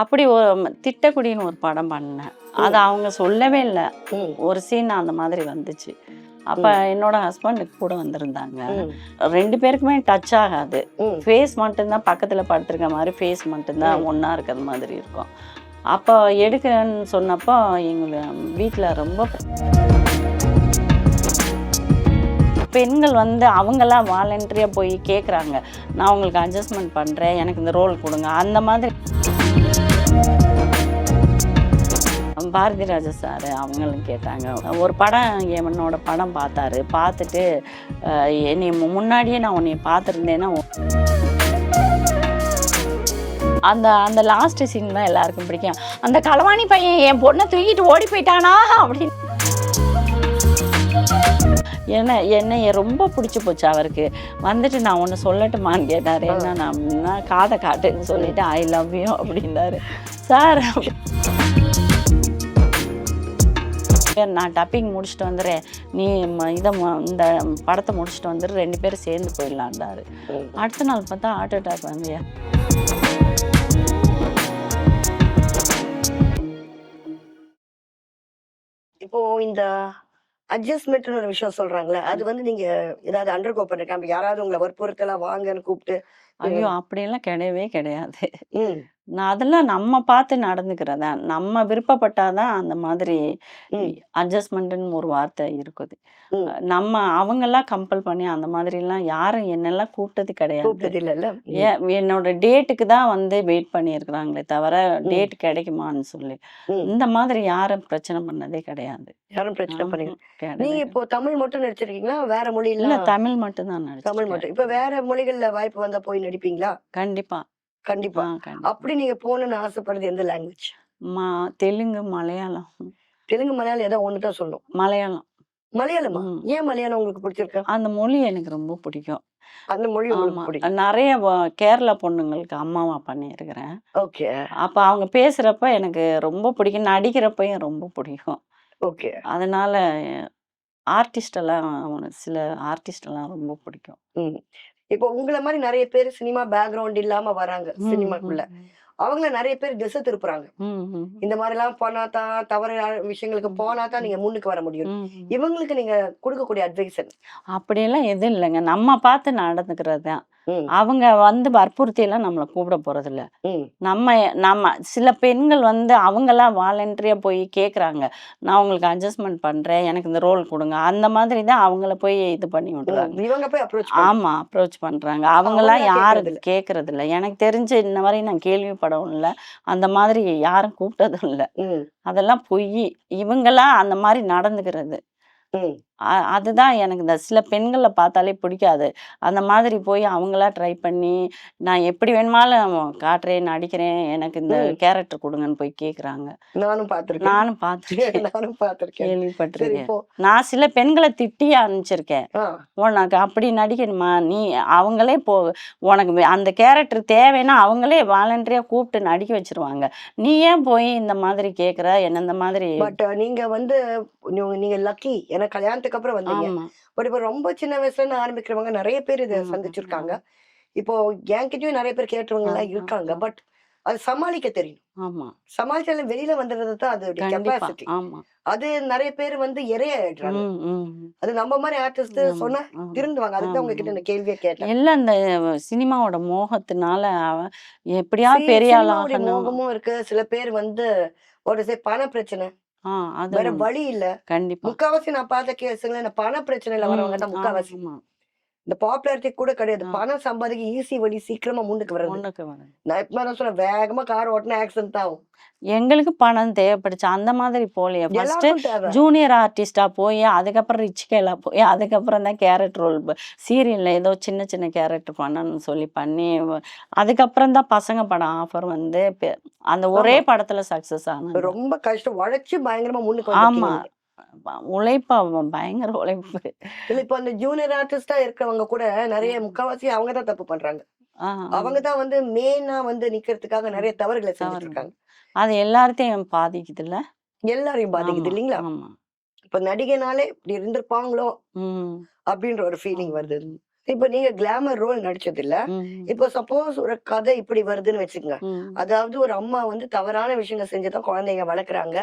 அப்படி ஒரு திட்டக்குடின்னு ஒரு படம் பண்ணேன். அது அவங்க சொல்லவே இல்லை. ஒரு சீன் அந்த மாதிரி வந்துச்சு. அப்ப என்னோட ஹஸ்பண்டுக்கு கூட வந்திருந்தாங்க. ரெண்டு பேருக்குமே டச் ஆகாது. ஃபேஸ் மட்டும்தான் பக்கத்துல படுத்திருக்க மாதிரி ஃபேஸ் மட்டும்தான் ஒண்ணா இருக்கிற மாதிரி இருக்கும். அப்போ எடுக்கிறேன்னு சொன்னப்போ எங்க வீட்ல ரொம்ப பெண்கள் வந்து அவங்கெல்லாம் வாலண்டரியாக போய் கேட்குறாங்க நான் உங்களுக்கு அட்ஜஸ்ட்மெண்ட் பண்ணுறேன் எனக்கு இந்த ரோல் கொடுங்க. அந்த மாதிரி பாரதி ராஜா சார் அவங்களும் கேட்டாங்க. ஒரு படம் என்னோட படம் பார்த்தாரு. பார்த்துட்டு என்னை முன்னாடியே நான் உன்னை பார்த்துருந்தேன்னா அந்த அந்த லாஸ்ட் சீன் தான் எல்லாருக்கும் பிடிக்கும். அந்த களவாணி பையன் என் பொண்ணை தூக்கிட்டு ஓடி போயிட்டானா? அப்படின்னு. என்ன என்னை ரொம்ப பிடிச்சி போச்சு அவருக்கு. வந்துட்டு நான் ஒன்று சொல்லட்டுமான்னு கேட்டார். என்ன நான் நான் காதை காட்டுன்னு சொல்லிட்டு ஐ லவ் யூ அப்படின்னாரு. சார் நான் டப்பிங் முடிச்சுட்டு வந்துடுறேன். நீ இதை இந்த படத்தை முடிச்சுட்டு வந்துடு ரெண்டு பேரும் சேர்ந்து போயிடலான்டாரு. அடுத்த நாள் பார்த்தா ஹார்ட் அட்டாக் வந்து இப்போ இந்த அட்ஜஸ்ட்மெண்ட்னு ஒரு விஷயம் சொல்றாங்களே அது வந்து நீங்க ஏதாவது அண்டர் கோ பண்ணிருக்காங்க யாராவது உங்களை வற்புறுத்தலாம் வாங்கன்னு கூப்பிட்டு ஐயோ அப்படியெல்லாம் கிடையவே கிடையாது. நான் அதெல்லாம் நம்ம பார்த்து நடந்துக்கிறதா? நம்ம விருப்பப்பட்டாதான் அந்த மாதிரி. அட்ஜஸ்ட்மெண்ட்னு ஒரு வார்த்தை இருக்குது. நம்ம அவங்கெல்லாம் கம்பல் பண்ணி அந்த மாதிரிலாம் யாரும் என்னெல்லாம் கூப்பிட்டது கிடையாது. என்னோட டேட்டுக்கு தான் வந்து வெயிட் பண்ணியிருக்கிறாங்களே தவிர டேட் கிடைக்குமான்னு சொல்லி. இந்த மாதிரி யாரும் பிரச்சனை பண்ணதே கிடையாது. யாரும் பிரச்சனை பண்ணீங்க நீங்க இப்போ தமிழ் மட்டும் நடிச்சிருக்கீங்களா? வேற மொழி இல்ல தமிழ் மட்டும்தான் தமிழ் நடிச்சிருக்கேன். மட்டும். இப்ப வேற மொழிகள்ல வாய்ப்பு வந்தா போய் நடிப்பீங்களா? கண்டிப்பா. கண்டிப்பா. அப்படி நீங்க போகணும்னு ஆசைப்படுறது எந்த லாங்குவேஜ் மா தெலுங்கு மலையாளம். தெலுங்கு மலையாளம் ஏதோ ஒண்ணு தான் சொல்லணும் மலையாளம்? மலையாளமா. ஏன் மலையாளம் உங்களுக்கு பிடிச்சிருக்கு? அந்த மொழி எனக்கு ரொம்ப பிடிக்கும். அந்த மொழி நிறைய கேரளா பொண்ணுங்களுக்கு அம்மாவா பண்ணியிருக்கிறேன். ஓகே. அப்ப அவங்க பேசுறப்ப எனக்கு ரொம்ப பிடிக்கும். நடிக்கிறப்பையும் ரொம்ப பிடிக்கும். ஓகே. அதனால ஆர்டிஸ்ட் எல்லாம் சில ஆர்டிஸ்ட் எல்லாம் ரொம்ப பிடிக்கும். இப்போ உங்களை மாதிரி நிறைய பேர் சினிமா பேக்ரவுண்ட் இல்லாம வராங்க சினிமாக்குள்ள. அவங்கள நிறைய பேர் திசை திருப்புறாங்க. இந்த மாதிரி எல்லாம் பண்ணா தான் தவறு விஷயங்களுக்கு போனா தான் நீங்க முன்னுக்கு வர முடியும். இவங்களுக்கு நீங்க கொடுக்கக்கூடிய அட்வைஸ் அப்படியெல்லாம் எதுவும் இல்லைங்க. நம்ம பார்த்து நடந்துக்கிறது தான். அவங்க வந்து வற்புறுத்தி எல்லாம் நம்மளை கூப்பிட போறது இல்ல நம்ம நம்ம சில பெண்கள் வந்து அவங்கெல்லாம் வாலண்டரியா போய் கேக்குறாங்க. நான் உங்களுக்கு அட்ஜஸ்ட்மெண்ட் பண்றேன். எனக்கு இந்த ரோல் கொடுங்க. அந்த மாதிரி தான் அவங்கள போய் இது பண்ணி. இவங்க போய் அப்ரோச் ஆமா அப்ரோச் பண்றாங்க. அவங்கெல்லாம் அவங்களாம் யாரு கேக்குறது இல்ல. எனக்கு தெரிஞ்ச இந்த மாதிரி நான் கேள்விப்படவும் இல்ல. அந்த மாதிரி யாரும் கூப்பிட்டதும் இல்ல. அதெல்லாம் பொய். இவங்கெல்லாம் அந்த மாதிரி நடந்துக்கிறது. அதுதான் எனக்கு இந்த சில பெண்களை பார்த்தாலே பிடிக்காது. அந்த மாதிரி போய் அவங்களா ட்ரை பண்ணி நான் எப்படி வேணுமாலும் காட்டுறேன் நடிக்கிறேன் எனக்கு இந்த. கேரக்டர் கொடுங்கன்னு போய் கேக்குறாங்க நானும் பாத்திருக்கேன் நானும் பார்த்துருக்கேன். நானும் பாத்திருக்கேன் சரி கேள்விப்பட்டிருக்கேன். இப்போ நான் சில பெண்களை திட்டி அனுப்பிச்சிருக்கேன் உனக்கு அப்படி நடிக்கணுமா? நீ அவங்களே போ உனக்கு அந்த கேரக்டர் தேவைன்னா அவங்களே வாலண்டரியா கூப்பிட்டு நடிக்க வச்சிருவாங்க. நீ ஏன் போய் இந்த மாதிரி கேக்குற என்ன இந்த மாதிரி பட் நீங்க வந்து நீங்க- லக்கி ஏன்னா கல்யாணத்துக்கு அப்புறம் வந்தீங்க பட் இப்ப ரொம்ப சின்ன வயசுல இருந்து ஆரம்பிக்கிறவங்க நிறைய பேர் இதை சந்திச்சிருக்காங்க. இப்போ என்கிட்டயும் நிறைய பேர் கேட்டவங்க எல்லாம் இருக்காங்க. பட் அது சமாளிக்க தெரியும். ஆமா. சமாளிச்சாலும் வெளியில வந்துடுறது தான் கண்டிப்பா. கெப்பாசிட்டி அது நிறைய பேர் வந்து ம். அது நம்ம மாதிரி ஆர்டிஸ்ட் சொன்னா. திருந்துவாங்க. அதுக்கு தான் ஆமா, உங்ககிட்ட. இந்த கேள்வியை கேட்டேன். எல்லாம் இந்த சினிமாவோட மோகத்தினால சி- பெரிய மோகமும் இருக்கு. சில பேர் வந்து ஒரு பண பிரச்சனை ஆ அது வேற. வழி இல்ல கண்டிப்பா முக்காவாசி நான் பார்த்த கேஸுங்கள இந்த பண பிரச்சனையில வரவங்க தான் முக்காவாசி ஆமா. இந்த பாப்புலாரிட்டி கூட கிடையாது. பணம் சம்பாதிக்க ஈஸி வழி சீக்கிரமா முன்னுக்கு வர்றது. ஒண்ணுக்கு வரேன் நான் இப்ப தான் சொல்றேன் வேகமா கார் ஓட்டினா ஆக்சிடென்ட் ஆகும். எங்களுக்கு பணம் தேவைப்படுச்சு. அந்த மாதிரி போலையே ஃபர்ஸ்ட் ஜூனியர் ஆர்டிஸ்டா போய் அதுக்கப்புறம் ரிச் கேலா போய் அதுக்கப்புறம் தான் கேரக்டர் ரோல் சீரியல்ல ஏதோ சின்ன சின்ன கேரக்டர் பண்ணணும்னு சொல்லி பண்ணி அதுக்கப்புறம் தான் பசங்க படம் ஆஃபர் வந்து அந்த ஒரே படத்துல சக்சஸ் ஆனது. ரொம்ப கஷ்டம். உழைச்சு பயங்கரமா முன்னுக்கு ஆமா. உழைப்பா பயங்கர உழைப்பு. இல்ல இப்ப அந்த ஜூனியர் ஆர்டிஸ்டா இருக்கவங்க கூட நிறைய முக்காவாசி அவங்க தான் தப்பு பண்றாங்க. அவங்க தான் வந்து மெயினா வந்து நிக்கிறதுக்காக நிறைய தவறுகளை செஞ்சுட்டு. இருக்காங்க. அது எல்லார்த்தையும் பாதிக்குது இல்ல எல்லாரையும் பாதிக்குது இல்லைங்களா? இப்ப நடிகைனாலே இப்படி இருந்திருப்பாங்களோ அப்படின்ற ஒரு ஃபீலிங் வருது. இப்ப நீங்க கிளாமர் ரோல் நடிச்சது இல்ல இப்போ சப்போஸ் ஒரு கதை இப்படி வருதுன்னு வச்சுக்கோங்க. அதாவது ஒரு அம்மா வந்து தவறான விஷயங்கள் செஞ்சுதான் குழந்தைங்க வளர்க்குறாங்க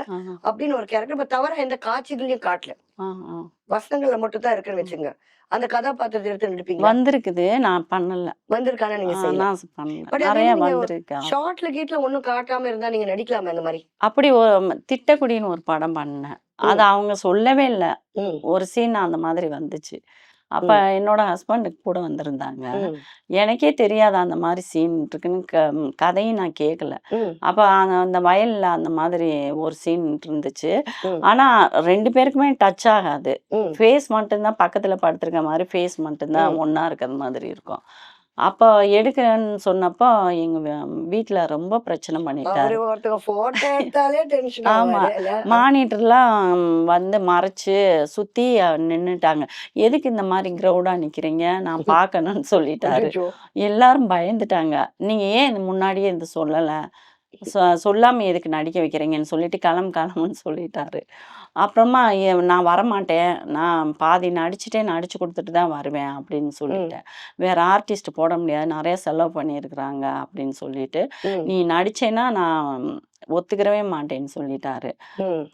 அப்படின்னு ஒரு கேரக்டர் இப்ப தவறா எந்த காட்சிகளையும் காட்டல. வசனங்கள்ல மட்டும் தான் இருக்குன்னு வச்சுங்க அந்த கதாபாத்திரத்தை எடுத்து நடிப்பீங்க வந்திருக்குது. நான் பண்ணல. வந்திருக்கான நீங்க செய்யலாம் ஷார்ட்ல கீட்ல ஒண்ணும் காட்டாம இருந்தா நீங்க நடிக்கலாமே அந்த மாதிரி? அப்படி திட்டக்குடின்னு ஒரு படம் பண்ணேன். அது அவங்க சொல்லவே இல்லை. ஒரு சீன் அந்த மாதிரி வந்துச்சு. அப்ப என்னோட ஹஸ்பண்டுக்கு கூட வந்திருந்தாங்க. எனக்கே தெரியாது அந்த மாதிரி சீன் இருக்குன்னு கதையும் நான் கேட்கல அப்ப அந்த அந்த வயல்ல அந்த மாதிரி ஒரு சீன் இருந்துச்சு. ஆனா ரெண்டு பேருக்குமே டச் ஆகாது. ஃபேஸ் மட்டும்தான் பக்கத்துல படுத்திருக்க மாதிரி ஃபேஸ் மட்டும்தான். ஒண்ணா இருக்கிற மாதிரி இருக்கும். அப்போ எடுக்கிறேன்னு சொன்னப்போ எங்க வீ- வீட்ல ரொம்ப பிரச்சனை பண்ணிட்டாரு. அவரு ஒருத்தங்க போட்டோ எடுத்தாலே டென்ஷன் ஆமா. மானிட்டர்லாம் வந்து மறைச்சு சுத்தி நின்னுட்டாங்க. எதுக்கு இந்த மாதிரி கிரௌடா நிக்கிறீங்க? நான் பார்க்கணும்னு சொல்லிட்டாரு. எல்லாரும் பயந்துட்டாங்க. நீங்க ஏன் இது முன்னாடியே இது சொல்லல? சொ- சொல்லாம எதுக்கு நடிக்க வைக்கிறீங்கன்னு சொல்லிட்டு கிளம்பு கிளம்புன்னு சொல்லிட்டாரு. அப்புறமா நான் வரமாட்டேன். நான் பாதி நடிச்சுட்டே நடிச்சு கொடுத்துட்டு தான் வருவேன் அப்படின்னு சொல்லிட்டேன். வேற ஆர்டிஸ்ட் போட முடியாது. நிறைய செலவு பண்ணியிருக்கிறாங்க அப்படின்னு சொல்லிட்டு நீ நடிச்சேன்னா நான் ஒத்துக்கிறவே மாட்டேன்னு சொல்லிட்டாரு.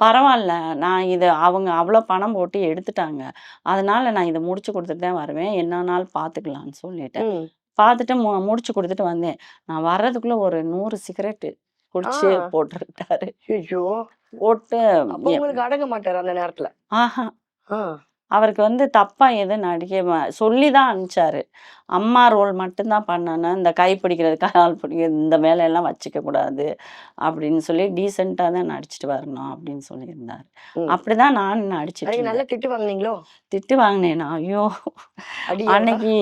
பரவாயில்ல. நான் இது அவங்க அவ்வளோ பணம் போட்டு எடுத்துட்டாங்க. அதனால நான் இதை முடிச்சு கொடுத்துட்டு தான் வருவேன். என்னன்னாலும் பார்த்துக்கலான்னு சொல்லிட்டேன். பார்த்துட்டு முடிச்சு கொடுத்துட்டு வந்தேன். நான் வர்றதுக்குள்ள ஒரு நூறு சிகரெட்டு குடிச்சு ஆ. போட்டிருக்காரு. ஐயோ. போட்டு உங்களுக்கு அடங்க மாட்டாரு அந்த நேரத்துல? ஆஹா. அவருக்கு வந்து தப்பா எதுவும் நடிக்க ம- சொல்லி தான் அனுப்பிச்சாரு. அம்மா ரோல் மட்டும்தான் பண்ணணும். இந்த கை பிடிக்கிறது கால் பிடிக்கிறது இந்த வேலையெல்லாம் வச்சுக்க கூடாது அப்படின்னு சொல்லி டீசெண்டாக தான் நடிச்சிட்டு வரணும் அப்படின்னு சொல்லியிருந்தாரு. அப்படிதான் நான் நடிச்சிட்டு. நல்ல திட்டு வாங்குனீங்களோ? திட்டு வாங்கினேன். நான் ஐயோ அன்னைக்கு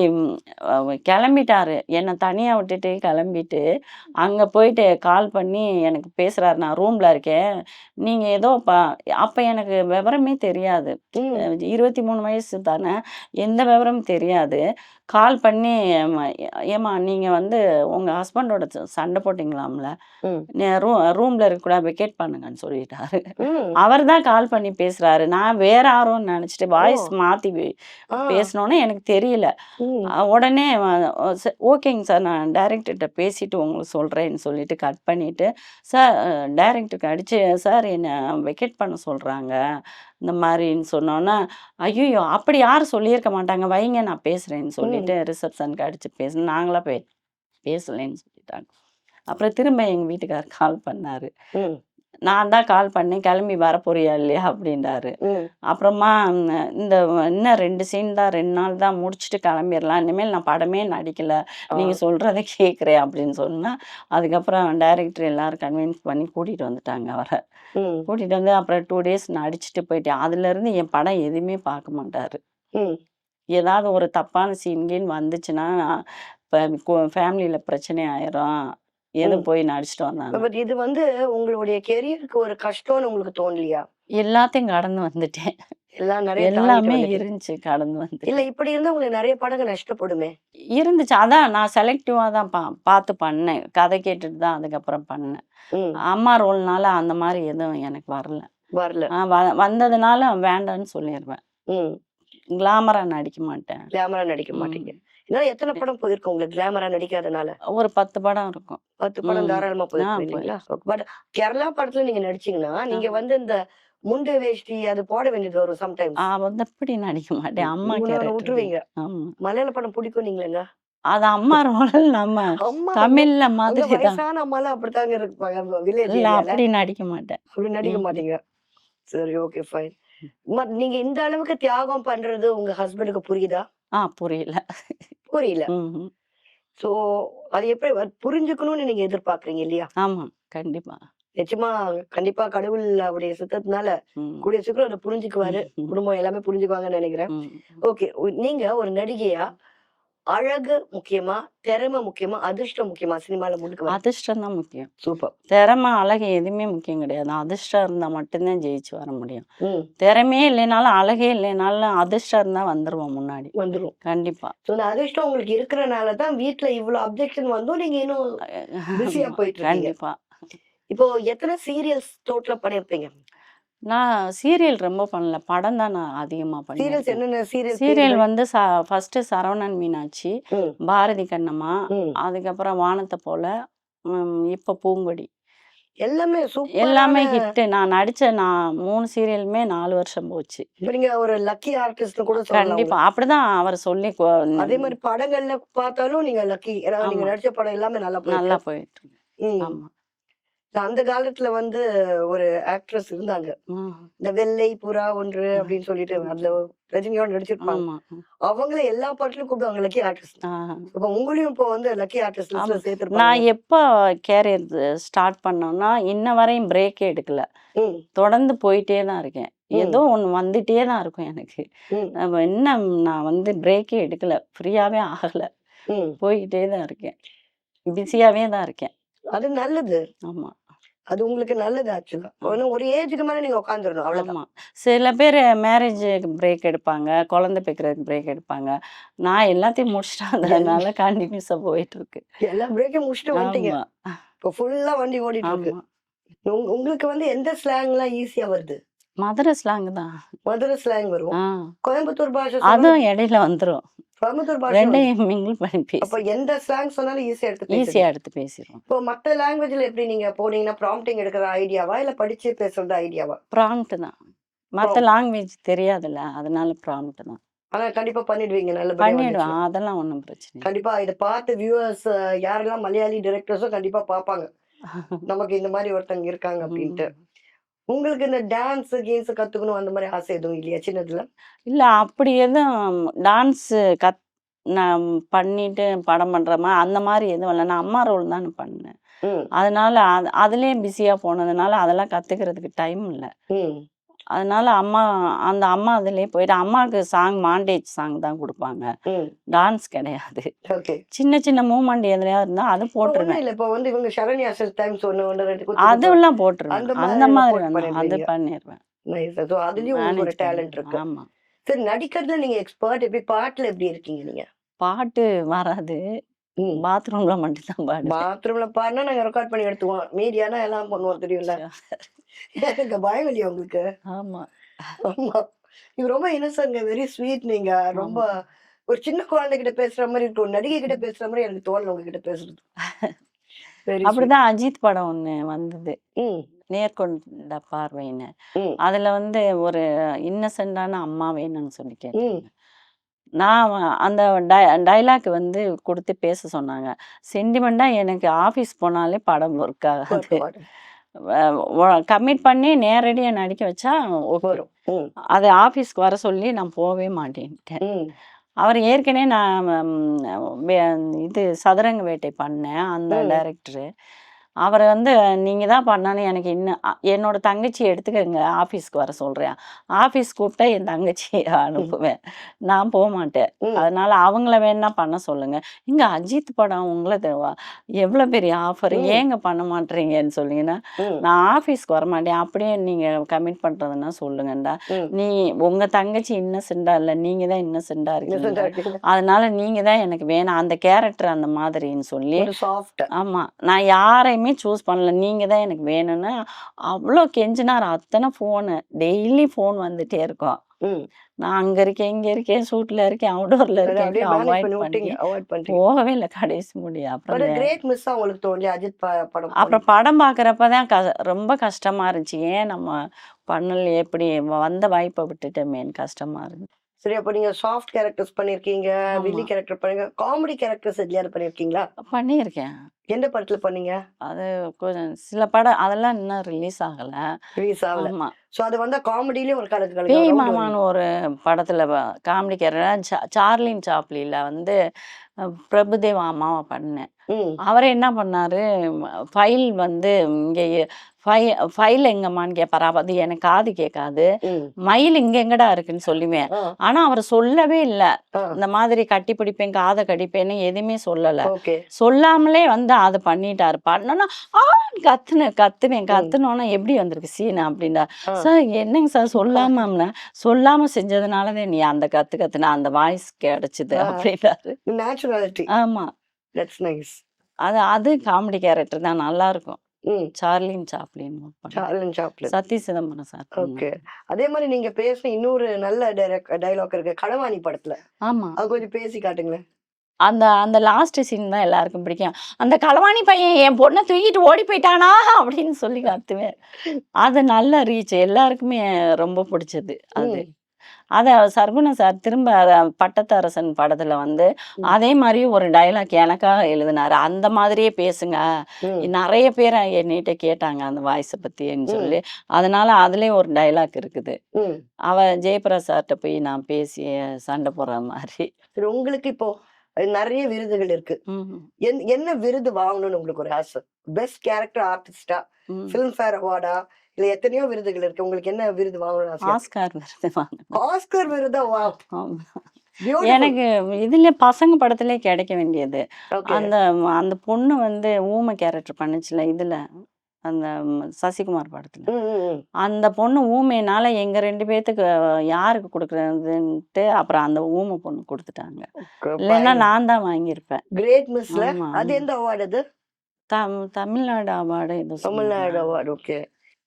கிளம்பிட்டாரு. என்னை தனியா விட்டுட்டு கிளம்பிட்டு அங்க போயிட்டு கால் பண்ணி எனக்கு பேசுறாரு. நான் ரூம்ல இருக்கேன். நீங்க ஏதோ ப அப்ப எனக்கு விவரமே தெரியாது. இருபத்தி மூணு வயசு தானே. எந்த விவரமும் தெரியாது. கால் பண்ணி "ஏம்மா, ஏம்மா நீங்க வந்து உங்க ஹஸ்பண்டோட சண்டை போட்டீங்களாம்ல? ம். ரூ ரூம்ல இருக்கக்கூடாது வெக்கேட் பண்ணுங்கன்னு சொல்லிட்டாரு. அவர் தான் கால் பண்ணி பேசுறாரு. நான் வேற யாரோன்னு நினைச்சிட்டு வாய்ஸ் மாத்தி பே- ஆ. பேசினோன்னே எனக்கு தெரியல. உடனே ஓகேங்க சார் நான் டைரக்டர்கிட்ட பேசிட்டு உங்களுக்கு சொல்கிறேன்னு சொல்லிட்டு கட் பண்ணிவிட்டு சார் டைரக்டருக்கு அடித்து சார் என்னை வெக்கேட் பண்ண சொல்கிறாங்க இந்த மாதிரின்னு சொன்னோன்னே ஐயோ அப்படி யாரும் சொல்லியிருக்க மாட்டாங்க? வைங்க நான் பேசுகிறேன்னு சொல்லிட்டு ரிசப்ஷனுக்கு அடித்து பேச நாங்களா பே பேசலைன்னு சொல்லிட்டாங்க. அப்புறம் திரும்ப எங்கள் வீட்டுக்காரர் கால் பண்ணார். நான் தான் கால் பண்ணேன் கிளம்பி வரப்போறியா இல்லையா அப்படின்றாரு. அப்புறமா இந்த இன்னும் ரெண்டு சீன் தான் ரெண்டு நாள் தான் முடிச்சுட்டு கிளம்பிடலாம். இனிமேல் நான் படமே நடிக்கல. நீங்க சொல்றதை கேட்குறேன் அப்படின்னு சொன்னா அதுக்கப்புறம் டைரக்டர் எல்லாரும் கன்வின்ஸ் பண்ணி கூட்டிட்டு வந்துட்டாங்க அவரை. கூட்டிட்டு வந்து அப்புறம் டூ டேஸ் நடிச்சுட்டு போயிட்டேன். அதுல இருந்து என் படம் எதுவுமே பார்க்க மாட்டாரு. ஏதாவது ஒரு தப்பான சீன்கின்னு வந்துச்சுன்னா இப்போ ஃபேமிலியில பிரச்சனை ஆயிரும். ம். போய் நடிச்சிட்டு வந்தாங்க பட் இது வந்து உங்களுடைய கெரியருக்கு ஒரு கஷ்டம்னு உங்களுக்கு தோணலையா? எல்லாத்தையும் கடந்து வந்துட்டேன். எல்லாம் நிறைய எல்லாமே. இருந்துச்சு கடந்து வந்து இல்ல இப்படி இருந்தா உங்களுக்கு நிறைய படங்கள் நஷ்டப்படுமே? இருந்துச்சு. அதான் நான் செலக்டிவாக தான் பா பார்த்து பண்ணேன். கதை கேட்டுட்டு தான் அதுக்கப்புறம் பண்ணேன். அம்மா ரோல்னால அந்த மாதிரி எதுவும் எனக்கு வரல. வரல. வந்ததுனால வேண்டான்னு சொல்லிடுவேன். கிளாமரா நடிக்க மாட்டேன். கிளாமரா நடிக்க. மாட்டீங்க. இதனால எத்தனை படம் போயிருக்கு உங்களுக்கு கிளாமரா நடிக்காதனால. ஒரு பத்து படம் இருக்கும். பத்து படம். தாராளமா ஆ, போயிருக்கு இல்லைங்களா? பட் கேரளா படத்துல நீங்க நடிச்சீங்கன்னா நீங்க வந்து இந்த முண்டு வேஷ்டி அது போட வேண்டியது வரும் சம்டைம்ஸ் ஆ, வந்து அப்படி நடிக்க மாட்டேன்? அம்மா விட்டுருவீங்க. மலையாள படம் பிடிக்கும் நீங்களேங்க அது அம்மா ரோல் நம்ம. தமிழ்ல மாதிரி வயசான அம்மாலாம் அப்படித்தாங்க இருப்பாங்க வில்லேஜ் அப்படி நடிக்க மாட்டேன். அப்படி நடிக்க. மாட்டீங்க. சரி ஓகே ஃபைன் நீங்க இந்த அளவுக்கு தியாகம் பண்றது உங்க ஹஸ்பண்டுக்கு புரியுதா? ஆ புரியல. புரியல. ம் சோ அது எப்படி புரிஞ்சுக்கணும்னு நீங்க எதிர்பார்க்கறீங்க இல்லையா? ஆமா கண்டிப்பா. நிச்சயமா கண்டிப்பா கடவுள் அவருடைய சித்தத்தினால ம். கூடிய சீக்கிரம் அதை புரிஞ்சுக்குவாரு. குடும்பம் எல்லாமே புரிஞ்சுக்குவாங்கன்னு நினைக்கிறேன். ம். ஓகே நீங்க ஒரு நடிகையா அழகு முக்கியமா திறமை முக்கியமா அதிர்ஷ்டம் முக்கியமா சினிமால முன்னுக்கு அதிர்ஷ்டம் தான் முக்கியம். சூப்பர். திறமை அழகு எதுவுமே முக்கியம் கிடையாது. அதிர்ஷ்டம் இருந்தால் மட்டும்தான் ஜெயிச்சு வர முடியும். திறமையே இல்லைனாலும் அழகே இல்லைனாலும் அதிர்ஷ்டம் இருந்தால் வந்துருவோம் முன்னாடி. வந்துரும். கண்டிப்பா. சோ அந்த அதிர்ஷ்டம் உங்களுக்கு இருக்கறனால தான் வீட்ல இவ்வளவு அப்ஜெக்ஷன் வந்தும் நீங்க இன்னும் பிஸியா போயிட்டு கண்டிப்பா. இப்போ எத்தனை சீரியல்ஸ் டோட்டலா பண்ணிருப்பீங்க நான் சீரியல் ரொம்ப பண்ணல. படம் தான் நான் அதிகமா சீரியல்ஸ் என்னென்ன? சீரியல் சீரியல் வந்து ச ஃபர்ஸ்ட் சரவணன் மீனாட்சி பாரதி கண்ணம்மா அதுக்கப்புறம் வானத்தை போல ம், இப்ப பூங்கொடி. எல்லாமே சூப்பர் எல்லாமே ஹிட் நான் நடிச்ச நான் மூணு சீரியலுமே நாலு வருஷம் போச்சு. நீங்க ஒரு லக்கி ஆர்டிஸ்ட் கூட சொல்லலாம் கண்டிப்பா. அப்படிதான் அவர் சொல்லி கொ- அதே மாதிரி படங்கள்ல பார்த்தாலும் நீங்க லக்கி ஏன்னா நீங்க ஆமா. நடிச்ச படம் எல்லாமே நல்லா நல்லா போயிருக்கு. போயிட்டு இருக்கு. ம். ஆமா. அந்த காலத்துல வந்து ஒரு ஆக்ட்ரஸ் இருந்தாங்க. இந்த வெள்ளை புறா ஒன்று அப்படின்னு சொல்லிட்டு அதுல ரஜினியோட நடிச்சிருப்பாங்க. அவங்கள எல்லா பாட்டிலும் கூப்பிடுவாங்க லக்கி ஆர்டிஸ்ட். இப்ப உங்களையும் இப்போ வந்து லக்கி ஆர்டிஸ்ட் லிஸ்ட்ல நான் எப்போ கேரியர் ஸ்டார்ட் பண்ணோம்னா இன்ன வரையும் பிரேக்கே எடுக்கல. தொடர்ந்து போயிட்டே தான் இருக்கேன். ஏதோ ஒன்று வந்துட்டே தான் இருக்கும் எனக்கு. என்ன நான் வந்து பிரேக்கே எடுக்கல. ஃப்ரீயாவே ஆகல. போய்கிட்டே தான் இருக்கேன். பிஸியாவே தான் இருக்கேன். அது நல்லது. ஆமா. அது உங்களுக்கு நல்லது ஆக்சுவலா ஒரு ஏஜுக்கு மேல நீங்க உட்காந்துடணும் அவ்வளவுதான். ஆமா. சில பேர் மேரேஜ் பிரேக் எடுப்பாங்க குழந்தை பெக்கிறதுக்கு பிரேக் எடுப்பாங்க. நான் எல்லாத்தையும் முடிச்சுட்டு அதனால கண்டினியூஸா போயிட்டு இருக்கு எல்லா பிரேக்கையும் முடிச்சுட்டு வந்துட்டீங்க. இப்போ ஃபுல்லா வண்டி ஓடிட்டு இருக்கு உங்களுக்கு வந்து எந்த ஸ்லாங் எல்லாம் ஈஸியா வருது? மதுரை ஸ்லாங் தான். மதுரை ஸ்லாங் வரும். கோயம்புத்தூர் பாஷை அதுவும் இடையில வந்துரும். கோயம்புத்தூர் பாஷை. ரெண்டையும் மிங்கிள் பண்ணி அப்ப பேசி எந்த ஸ்லாங் சொன்னாலும் ஈஸியா எடுத்து ஈஸியா எடுத்து பேசிடுவோம் இப்போ மத்த லாங்குவேஜ்ல எப்படி நீங்க போனீங்கன்னா ப்ராம்ப்டிங் எடுக்கிற ஐடியாவா இல்ல படிச்சு பேசுறது ஐடியாவா ப்ராம்ப்ட் தான். மற்ற லாங்குவேஜ் தெரியாதுல்ல அதனால ப்ராம்ப்ட் தான். ஆனா கண்டிப்பா பண்ணிடுவீங்க நல்ல பண்ணிடுவேன் அதெல்லாம் ஒன்றும் பிரச்சனை. கண்டிப்பா இதை பார்த்து வியூவர்ஸ் யாரெல்லாம் மலையாளி டைரக்டர்ஸும் கண்டிப்பா பார்ப்பாங்க. நமக்கு இந்த மாதிரி ஒருத்தங்க இருக்காங்க அப்படின்ட்டு. உங்களுக்கு இந்த டான்ஸ் கேம்ஸ் கத்துக்கணும் அந்த மாதிரி ஆசை எதுவும் இல்லையா சின்னதுல? இல்ல அப்படி எதுவும் டான்ஸ் கத் நான் பண்ணிட்டு படம் பண்ற மாதிரி அந்த மாதிரி எதுவும் இல்லை. நான் அம்மா ரோல் தான் பண்ணேன். அதனால அது அதுலயே பிஸியா போனதுனால அதெல்லாம் கத்துக்கிறதுக்கு டைம் இல்லை. அதனால அம்மா அந்த அம்மா அதுலயே போயிட்டு அம்மாவுக்கு சாங் மாண்டேஜ் சாங் தான் கொடுப்பாங்க. டான்ஸ் கிடையாது. சின்ன சின்ன மூமெண்ட் எதுலயா இருந்தா அது போட்டுருவேன். இல்ல இப்போ வந்து இவங்க சரண்யா டைம்ஸ் ஒண்ணு ஒன்று அதெல்லாம் போட்டுருவேன். அந்த மாதிரி அது. பண்ணிடுவேன் அதுலயும் ஒரு டேலண்ட். இருக்கு. ஆமா. சரி நடிக்கிறதுல நீங்க எக்ஸ்பர்ட் எப்படி பாட்டுல எப்படி இருக்கீங்க நீங்க? பாட்டு வராது. பாத்ரூம்ல மட்டும் தான் பாடுவேன். பாத்ரூம்ல பாருனா நாங்க ரெக்கார்ட் பண்ணி எடுத்துவோம் மீடியானா எல்லாம் பண்ணுவோம் தெரியும்ல? எனக்கு பயம் இல்லையா உங்களுக்கு? ஆமா. ஆமா. நீங்க ரொம்ப இன்னசென்ட் வெரி ஸ்வீட் நீங்க. ரொம்ப ஒரு சின்ன குழந்தைகிட்ட பேசுற மாதிரி இருக்கு ஒரு நடிகை கிட்ட பேசுற மாதிரி எனக்கு தோணல உங்ககிட்ட பேசுறது. அப்படிதான் அஜித் படம் ஒண்ணு வந்தது. நேர்கொண்ட பார்வைன்னு. அதுல வந்து ஒரு இன்னசென்டான அம்மா வேணும்னு சொல்லி நான் அந்த டைலாக் வந்து கொடுத்து பேச சொன்னாங்க. சென்டிமெண்டா எனக்கு ஆபீஸ் போனாலே படம் ஒர்க் ஆகாது கமிட் பண்ணி நேரடியா நடிக்க வச்சா. வரும். அது ஆபீஸ்க்கு வர சொல்லி நான் போகவே மாட்டேன்ட்டேன். அவர் ஏற்கனவே நான் இது சதுரங்க வேட்டை பண்ணேன் அந்த. டைரக்டரு அவரை வந்து நீங்கள் தான் பண்ணணும் எனக்கு இன்னும் அ- என்னோட தங்கச்சி எடுத்துக்கங்க ஆஃபீஸ்க்கு வர சொல்கிறேன் ஆஃபீஸ் கூப்பிட்டா என் தங்கச்சியை அனுப்புவேன். நான் போக மாட்டேன். அதனால அவங்கள வேணா பண்ண சொல்லுங்க. இங்க அஜித் படம் உங்களை எவ்வளோ பெரிய ஆஃபர். ஏங்க பண்ண மாட்டீங்கன்னு சொன்னீங்கன்னா ம். நான் ஆஃபீஸ்க்கு வர மாட்டேன். அப்படியே நீங்கள் கமிட் பண்ணுறதுன்னா சொல்லுங்கண்டா. நீ உங்கள் தங்கச்சி இன்னசெண்டா இல்லை நீங்கள் தான் இன்னசெண்டா innocent இருக்கீங்க. அதனால நீங்க தான் எனக்கு வேணும். அந்த கேரக்டர் அந்த மாதிரின்னு சொல்லி ஒரு சாஃப்ட் ஆமா. நான் யாரையுமே சூஸ் பண்ணல. நீங்க தான் எனக்கு வேணும்னு அவ்வளோ கெஞ்சினார் அத்தனை ஃபோனு டெய்லி ஃபோன் வந்துட்டே இருக்கும். நான் அங்க இருக்கேன் இங்க இருக்கேன் ஷூட்ல இருக்கேன் அவுடோர்ல இருக்கேன் அவாய்ட் பண்ணி போகவே இல்லை கடைசி முடியும் அப்புறம் கிரேட் மிஸ் உங்களுக்கு தோணலையா அஜித் படம் அப்புறம் படம் பார்க்குறப்ப தான் க ரொம்ப கஷ்டமா இருந்துச்சு. ஏன் நம்ம பண்ணல எப்படி வந்த வாய்ப்பை விட்டுட்டோமேன்னு கஷ்டமா இருந்துச்சு சரி அப்ப நீங்க சாஃப்ட் கேரக்டர்ஸ் பண்ணிருக்கீங்க. வில்லி கேரக்டர் பண்ணீங்க. காமெடி கேரக்டர்ஸ் எதுலயாவது பண்ணிருக்கீங்களா? பண்ணியிருக்கேன். எந்த படத்துல பண்ணீங்க? அது கொஞ்சம் சில படம் அதெல்லாம் இன்னும் ரிலீஸ் ஆகல. ரிலீஸ் ஆகல. ஆமா. சோ அது வந்து காமெடிலயும் ஒரு கலக்கு பேய் மாமான்னு ஒரு படத்துல காமெடி கேரக்டர் சார்லின் சாப்ளில வந்து பிரபுதேவா அம்மாவை பண்ணேன். அவரே என்ன பண்ணாரு ஃபைல் வந்து இங்கே ஃபை ஃபைல் எங்கம்மான்னு கேட்பாரு அது எனக்கு காது கேட்காது. மயில் இங்க எங்கடா இருக்குன்னு சொல்லுவேன். ஆனா அவர் சொல்லவே இல்லை. இந்த மாதிரி கட்டி பிடிப்பேன் காதை கடிப்பேன்னு எதுவுமே சொல்லல. சொல்லாமலே வந்து அதை பண்ணிட்டாரு. பண்ணனா ஆ கத்துனேன். கத்துனேன் கத்துனோன்னா எப்படி வந்திருக்கு சீன் அப்படின்னா. சார் என்னங்க சார் சொல்லாம சொல்லாம செஞ்சதுனாலதான் நீ அந்த கத்து கத்துன அந்த வாய்ஸ் கிடைச்சது. அப்படின்னாரு. நேச்சுராலிட்டி ஆமா. தட்ஸ் நைஸ் அது அது காமெடி கேரக்டர் தான். நல்லா இருக்கும். Charlie Chaplin. Charlie Chaplin. Sakthi Chidambaram sir okay. அதே மாதிரி நீங்க பேசுன இன்னொரு நல்ல டைலாக் இருக்கு. களவாணி படத்துல. ஆமா. அது கொஞ்சம் பேசி காட்டுங்களேன். அந்த அந்த லாஸ்ட் சீன் தான் எல்லாருக்கும் பிடிக்கும். அந்த களவாணி பையன் என் பொண்ணை தூக்கிட்டு ஓடி போயிட்டானா? அப்படின்னு சொல்லி கத்துவேன் அது நல்ல ரீச். எல்லாருக்குமே ரொம்ப பிடிச்சது அது. அத சர்குண சார் திரும்ப பட்டத்தரசன் படத்துல வந்து. அதே மாதிரி ஒரு டைலாக் எனக்காக எழுதினாரு அந்த மாதிரியே பேசுங்க. நிறைய பேர் என்னிட்ட கேட்டாங்க அந்த வாய்ஸை பத்தின்னு. சொல்லி அதனால அதுலயே ஒரு டைலாக் இருக்குது. அவ ஜெயபிரசார்ட்ட போய் நான் பேசி சண்டை போடுற மாதிரி உங்களுக்கு இப்போ நிறைய விருதுகள் இருக்கு என்ன விருது வாங்கணும்னு உங்களுக்கு ஒரு ஆசை பெஸ்ட் கேரக்டர் ஆர்டிஸ்டா. ஃபிலிம் ஃபேர் அவார்டா இல்ல எத்தனையோ விருதுகள் இருக்கு. உங்களுக்கு என்ன விருது வாங்கணும்னு ஆசை ஆஸ்கார் விருது வாங்கினேன். ஆஸ்கர் விருதா? வா. எனக்கு இதுல பசங்க படத்திலே கிடைக்க வேண்டியது. அந்த அந்த பொண்ணு வந்து ஊமை கேரக்டர் பண்ணுச்சுல இதுல. அந்த சசிகுமார் படத்துல. அந்த பொண்ணு ஊமைனால எங்க ரெண்டு பேத்துக்கு யாருக்கு கொடுக்குறதுன்ட்டு அப்புறம் அந்த ஊமை பொண்ணு கொடுத்துட்டாங்க. இல்லைன்னா நான் தான் வாங்கியிருப்பேன். கிரேட் மிஸ்ல அது. எந்த அவார்டு அது? தம் Tamil Nadu award Tamil Nadu. Award okay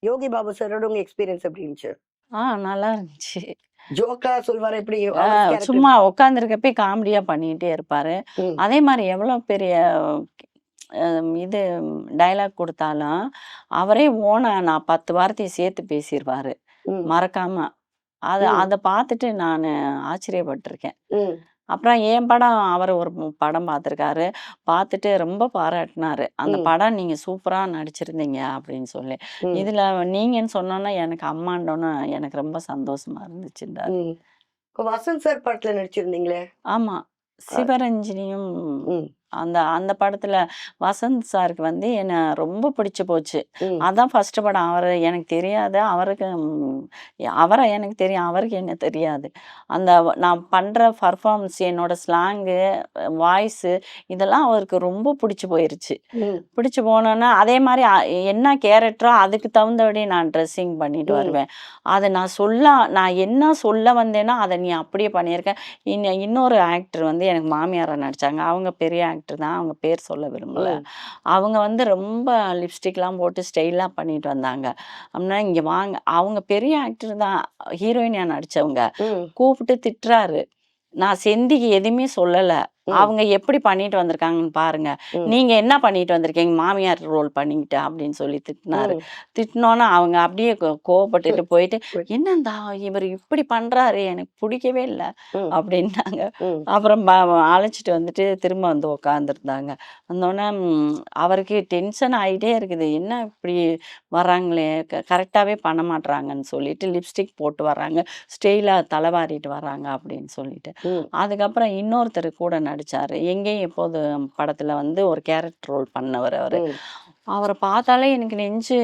Yogi Babu சாரோட உங்க எக்ஸ்பீரியன்ஸ் எப்படி இருந்துச்சு? ஆ நல்லா இருந்துச்சு. ஜோக்கா சொல்வாரு எப்படி? சும்மா உட்காந்துருக்கப்பே காமெடியா பண்ணிட்டே இருப்பாரு. அதே மாதிரி எவ்வளவு பெரிய இது டைலாக் கொடுத்தாலும் அவரே ஓனா நான் பத்து வார்த்தையை சேர்த்து பேசிடுவாரு மறக்காம. அது. அதை பார்த்துட்டு நான் ஆச்சரியப்பட்டிருக்கேன். அப்புறம் என் படம் அவர் ஒரு படம் பார்த்துருக்காரு பார்த்துட்டு ரொம்ப பாராட்டினாரு. அந்த. படம் நீங்க சூப்பரா நடிச்சிருந்தீங்க அப்படின்னு சொல்லி. இதுல நீங்கன்னு சொன்னோன்னா எனக்கு அம்மாண்டோன்னு எனக்கு ரொம்ப சந்தோஷமா இருந்துச்சுன்றாரு வசந்த் சார் படத்துல நடிச்சிருந்தீங்களே? ஆமா. சிவரஞ்சனியும் அந்த அந்த படத்துல வசந்த் சாருக்கு வந்து என்ன ரொம்ப பிடிச்சு போச்சு. அதான் ஃபர்ஸ்ட் படம். அவர் எனக்கு தெரியாது. அவருக்கு அவரை எனக்கு தெரியும். அவருக்கு என்ன தெரியாது. அந்த நான் பண்ற பர்ஃபார்மன்ஸ் என்னோட ஸ்லாங்கு வாய்ஸு இதெல்லாம் அவருக்கு ரொம்ப பிடிச்சு போயிருச்சு. பிடிச்சு போனோன்னா அதே மாதிரி என்ன கேரக்டரோ அதுக்கு தகுந்தபடி நான் ட்ரெஸ்ஸிங் பண்ணிட்டு. வருவேன். அதை நான் சொல்ல நான் என்ன சொல்ல வந்தேனோ அதை நீ அப்படியே பண்ணியிருக்க. இன்ன இன்னொரு ஆக்டர் வந்து எனக்கு மாமியாரா நடிச்சாங்க. அவங்க பெரிய ஆக்டர் தான் அவங்க பேர் சொல்ல விரும்பல. அவங்க வந்து ரொம்ப லிப்ஸ்டிக்லாம் போட்டு ஸ்டைலாக பண்ணிட்டு வந்தாங்க. அப்படின்னா இங்கே வாங்க. அவங்க பெரிய ஆக்டர் தான் ஹீரோயினியா நடிச்சவங்க. ம், கூப்பிட்டு திட்டுறாரு. நான் செந்திக்கு எதுவுமே சொல்லலை. அவங்க எப்படி பண்ணிட்டு வந்திருக்காங்கன்னு பாருங்க. நீங்க என்ன பண்ணிட்டு வந்திருக்கீங்க மாமியார் ரோல் பண்ணிக்கிட்டு அப்படின்னு சொல்லி திட்டினாரு. திட்டினோன்னா அவங்க அப்படியே கோவப்பட்டுட்டு போயிட்டு போய். என்னந்தா இவர் இப்படி பண்றாரு எனக்கு பிடிக்கவே இல்லை. அப்படின்னாங்க. அப்புறம் அழைச்சிட்டு வந்துட்டு திரும்ப வந்து உக்காந்துருந்தாங்க வந்தோடனே அவருக்கு டென்ஷன் ஆகிட்டே இருக்குது என்ன இப்படி வர்றாங்களே கரெக்டாகவே பண்ண மாட்றாங்கன்னு சொல்லிட்டு லிப்ஸ்டிக் போட்டு வர்றாங்க ஸ்டெயிலாக தலைவாரிட்டு வர்றாங்க அப்படின்னு சொல்லிட்டு. அதுக்கப்புறம் இன்னொருத்தர் கூட நடிச்சாரு. எங்கேயும் எப்போது படத்துல வந்து ஒரு கேரக்டர் ரோல் பண்ணவர் அவர். அவரை பார்த்தாலே எனக்கு நெஞ்சு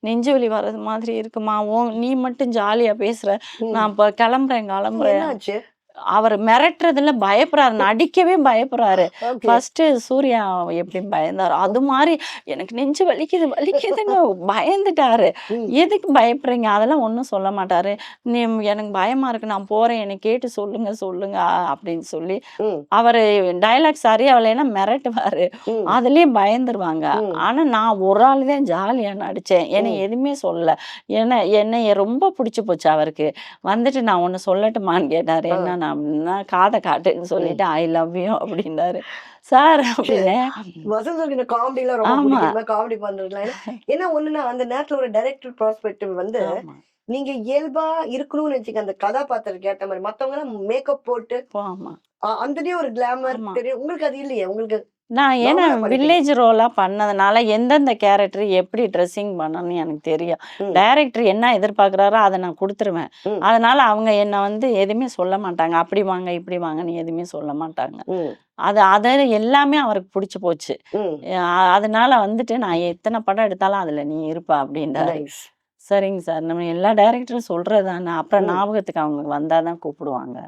நெஞ்சு வலி வர்றது மாதிரி இருக்குமா? ஓ நீ மட்டும் ஜாலியா பேசுற. நான் இப்போ கிளம்புறேன் கிளம்புறேன். அவர் மிரட்டுறதுல பயப்படுறாரு நடிக்கவே பயப்படுறாரு ஃபர்ஸ்ட் சூர்யா எப்படி பயந்தாரு அது மாதிரி எனக்கு நெஞ்சு வலிக்குது வலிக்குதுன்னு பயந்துட்டாரு. எதுக்கு பயப்படுறீங்க அதெல்லாம் ஒன்றும் சொல்ல மாட்டாரு நீ எனக்கு பயமா இருக்கு நான் போறேன் என்னை கேட்டு சொல்லுங்க சொல்லுங்க அப்படின்னு சொல்லி. அவரு டைலாக் சரியா இல்லைன்னா மிரட்டுவாரு ம். அதுலயே பயந்துருவாங்க. ஆனா நான் ஒரு ஆள் தான் ஜாலியா நடிச்சேன் என்னை. எதுவுமே சொல்லல என்ன என்னை ரொம்ப பிடிச்சு போச்சு அவருக்கு வந்துட்டு நான் ஒன்னு சொல்லட்டுமான்னு கேட்டாரு ஆ. என்ன அப்படின்னா காதை காட்டுன்னு சொல்லிட்டு ஐ லவ் யூ அப்படின்னாரு. சார் அப்படின்னு. வசந்த் சாருக்கு இந்த காமெடி எல்லாம் ரொம்ப ஆமா. பிடிக்கும்? காமெடி பண்றதுலாம் ஏன்னா- ஒண்ணுன்னா அந்த நேரத்துல ஒரு டைரக்டர் ப்ராஸ்பெக்டிவ் வந்து. நீங்க இயல்பா இருக்கணும்னு நினைச்சீங்க அந்த கதாபாத்திரத்துக்கு ஏத்த மாதிரி மத்தவங்க எல்லாம் மேக்கப் போட்டு ஆமா. அ- அந்தலயே ஒரு கிளாமர். தெரியும். உங்களுக்கு அது இல்லையே? உங்களுக்கு நான் ஏன்னா. வில்லேஜ் ரோலாக பண்ணதுனால எந்தெந்த கேரக்டர் எப்படி ட்ரெஸ்ஸிங் பண்ணணும்னு எனக்கு தெரியும். டைரக்டர் என்ன எதிர்பார்க்குறாரோ அதை நான் கொடுத்துருவேன். அதனால அவங்க என்னை வந்து எதுவுமே சொல்ல மாட்டாங்க. அப்படி வாங்க இப்படி வாங்கன்னு எதுவுமே சொல்ல மாட்டாங்க. அது அதை எல்லாமே அவருக்கு பிடிச்சி போச்சு. அதனால வந்துட்டு நான் எத்தனை படம் எடுத்தாலும் அதில் நீ இருப்பா அப்படின்றாரு. சரிங்க சார். நம்ம எல்லா டைரக்டரும் சொல்கிறது தானே அப்புறம். ஞாபகத்துக்கு அவங்க வந்தால் தான் கூப்பிடுவாங்க.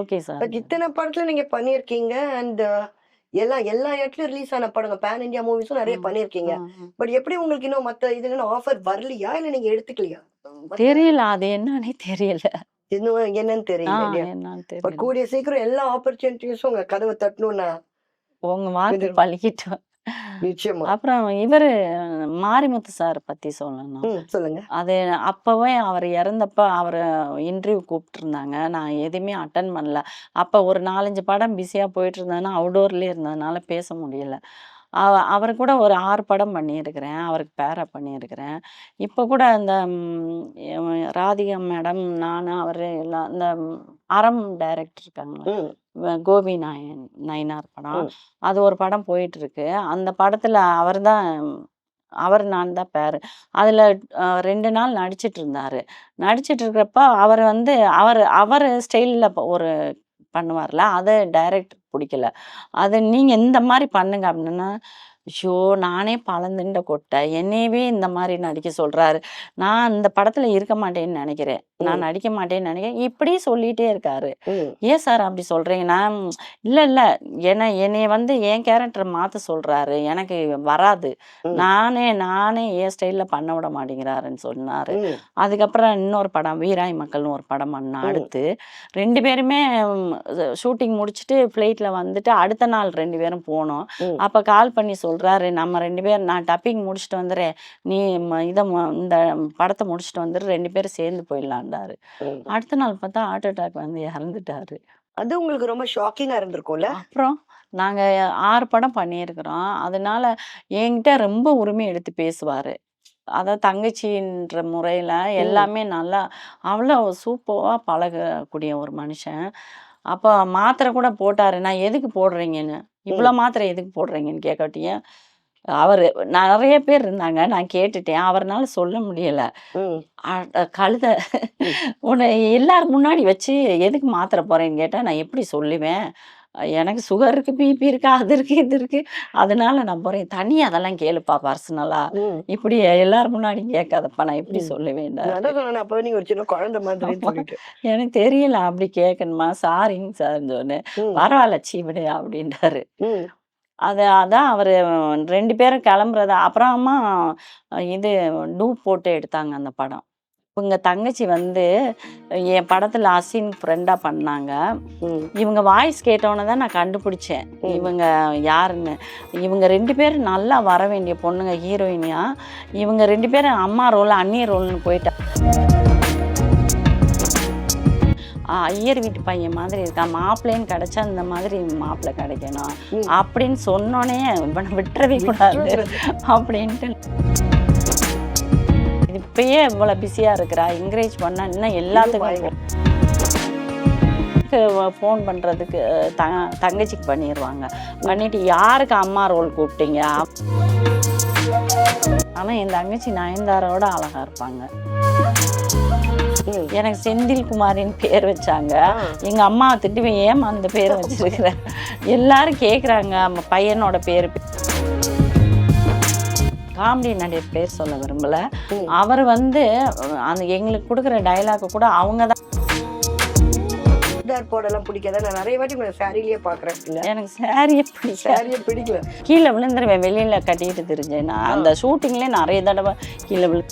Okay sir. இத்தனை படத்துல நீங்க பண்ணிருக்கீங்க அண்ட் எல்லா எல்லா இடத்துலயும் ரிலீஸ் ஆன படங்க பேன் இந்தியா மூவிஸும் நிறைய. பண்ணிருக்கீங்க பட் எப்படி உங்களுக்கு இன்னும் மத்த இதுல ஆஃபர் வரலையா? இல்ல நீங்க எடுத்துக்கலையா? தெரியல. அது என்னன்னே தெரியல. இன்னும் என்னன்னு தெரியல கூடிய சீக்கிரம் எல்லா ஆப்பர்ச்சுனிட்டிஸும் உங்க கதவை தட்டணும்னா உங்க இது- பழிக்கிட்டு நிச்சயமா. அப்புறம் இவரு மாரிமுத்து சார் பத்தி சொல்லணும். சொல்லுங்க. அது அப்போவே அவர் இறந்தப்ப அவரை இன்டர்வியூ கூப்பிட்டுருந்தாங்க நான் எதுவுமே அட்டன் பண்ணல. அப்போ ஒரு நாலஞ்சு படம் பிஸியாக போயிட்டு இருந்ததுன்னா அவுடோர்லேயே இருந்ததுனால பேச முடியல. அவ அவர் கூட ஒரு ஆறு படம் பண்ணியிருக்கிறேன். அவருக்கு பேரா பண்ணியிருக்கிறேன். இப்போ கூட அந்த ராதிகா மேடம் நான் அவர் எல்லாம் இந்த அறம் டைரக்டர் இருக்காங்களா கோபி நாயன் நயினார் படம். அது ஒரு படம் போயிட்டு இருக்கு அந்த படத்துல அவர் தான் அவர் நான் தான் பேரு. அதுல ரெண்டு நாள் நடிச்சிட்டு இருந்தாரு. நடிச்சிட்டு இருக்கிறப்ப அவர் வந்து அவர் அவர் ஸ்டைலில் ஒரு பண்ணுவார்ல அதை டைரக்டர் பிடிக்கல. அது நீங்க இந்த மாதிரி பண்ணுங்க அப்படின்னா ஐயோ! நானே பழந்துண்ட கொட்டை. என்னையவே இந்த மாதிரி நடிக்க சொல்றாரு. நான் இந்த படத்துல இருக்க மாட்டேன்னு நினைக்கிறேன். நான். நடிக்க மாட்டேன்னு நினைக்கிறேன். இப்படி சொல்லிட்டே இருக்காரு. ஏன் சார் அப்படி சொல்றீங்கன்னா "ம், இல்ல இல்ல. ஏன்னா என்னைய வந்து என் கேரக்டர் மாத்த சொல்றாரு. எனக்கு வராது. நானே நானே என் ஸ்டைல்ல பண்ண விட மாட்டேங்கிறாருன்னு சொன்னாரு. அதுக்கப்புறம் இன்னொரு படம் வீராய் மக்கள்னு ஒரு படம் பண்ண. அடுத்து. ரெண்டு பேருமே ஷூட்டிங் முடிச்சுட்டு ஃப்ளைட்ல வந்துட்டு அடுத்த நாள் ரெண்டு பேரும் போனோம். அப்ப கால் பண்ணி சொல்றாரு. நம்ம ரெண்டு பேரும் நான் டப்பிங் முடிச்சுட்டு வந்துடுறேன். நீ இதை இந்த படத்தை முடிச்சுட்டு வந்துடு. ரெண்டு பேரும் சேர்ந்து போயிடலான்டாரு. அடுத்த நாள் பார்த்தா ஹார்ட் அட்டாக் வந்து இறந்துட்டாரு. அது உங்களுக்கு ரொம்ப ஷாக்கிங்கா இருந்திருக்கும்ல? அப்புறம் நாங்க ஆறு படம் பண்ணியிருக்கிறோம். அதனால என்கிட்ட ரொம்ப உரிமை எடுத்து பேசுவாரு. அதாவது தங்கச்சின்ற முறையில எல்லாமே நல்லா அவ்வளோ சூப்பராக பழகக்கூடிய ஒரு மனுஷன். அப்போ மாத்திரை கூட போட்டாரு. நான் எதுக்கு போடுறீங்கன்னு? இவ்வளோ மாத்திரை எதுக்கு போடுறீங்கன்னு கேட்கட்டியும் அவர் நிறைய பேர் இருந்தாங்க. நான் கேட்டுட்டேன். அவர்னால சொல்ல முடியல. கழுத. உன்னை எல்லாரும் முன்னாடி வச்சு எதுக்கு மாத்திரை போறேன்னு கேட்டா நான் எப்படி சொல்லுவேன்? எனக்கு சுகர் இருக்கு பிபி இருக்கு அது இருக்கு இது இருக்கு. அதனால நான் போறேன். தனி அதெல்லாம் கேளுப்பா பர்சனலா. இப்படி எல்லாரும் முன்னாடி கேட்காதப்பா நான் எப்படி ம். சொல்லுவேன். நான் தான் சொன்னேன் அப்ப நீங்க ஒரு சின்ன குழந்தை மாதிரி எனக்கு தெரியல அப்படி கேட்கணுமா? சாரிங்க சார் சொன்னேன். பரவாயில்ல சீ விடு அப்படின்ட்டாரு ம், அது அதான் அவர் ரெண்டு பேரும் கிளம்புறது அப்புறமா இது டூப் போட்டு எடுத்தாங்க அந்த படம். இவங்க தங்கச்சி வந்து என் படத்தில் அசின் ஃப்ரெண்டாக பண்ணாங்க. இவங்க வாய்ஸ் கேட்டோன்னே தான் நான் கண்டுபிடிச்சேன். இவங்க யாருன்னு. இவங்க ரெண்டு பேரும் நல்லா வர வேண்டிய பொண்ணுங்க ஹீரோயினியா? இவங்க ரெண்டு பேரும் அம்மா ரோல் அண்ணி ரோல்னு போயிட்டா. ஐயர் வீட்டு பையன் மாதிரி இருக்கான் மாப்பிள்ளைன்னு கிடைச்சா இந்த மாதிரி மாப்பிள்ளை கிடைக்கணும். அப்படின்னு சொன்னோனே இவனை விட்டுறவே கூடாது. அப்படின்ட்டு இப்பயே இவ்வளோ பிஸியாக இருக்கிறா? என்கரேஜ் பண்ணா இன்னும் எல்லாத்துக்கும் ஃபோன் பண்ணுறதுக்கு த தங்கச்சிக்கு பண்ணிடுவாங்க பண்ணிட்டு யாருக்கு அம்மா ரோல் கூப்பிட்டீங்க? ஆனால் என் தங்கச்சி நயன்தாரோட அழகா இருப்பாங்க. எனக்கு செந்தில் குமாரின்னு பேர் வச்சாங்க. ஆ. எங்க அம்மா திட்டுவேன் ஏமா அந்த பேர் வச்சிருக்கிற? எல்லாரும் கேக்குறாங்க நம்ம பையனோட பேர். காமெடி நடிகர் பேர் சொல்ல விரும்பல. அவர் வந்து அந்த எங்களுக்கு கொடுக்குற டைலாக் கூட அவங்க தான். சுடிதார் போடலாம் பிடிக்காத? நான் நிறைய வாட்டி உங்களை சாரிலேயே பாக்குறேன் இல்ல? எனக்கு சாரியே பிடிக்காது சாரியே பிடிக்கல. கீழே விழுந்துருவேன் வெளியில கட்டிட்டு தெரிஞ்சேன் நான் அந்த ஷூட்டிங்லேயே நிறைய தடவை கீழே விழு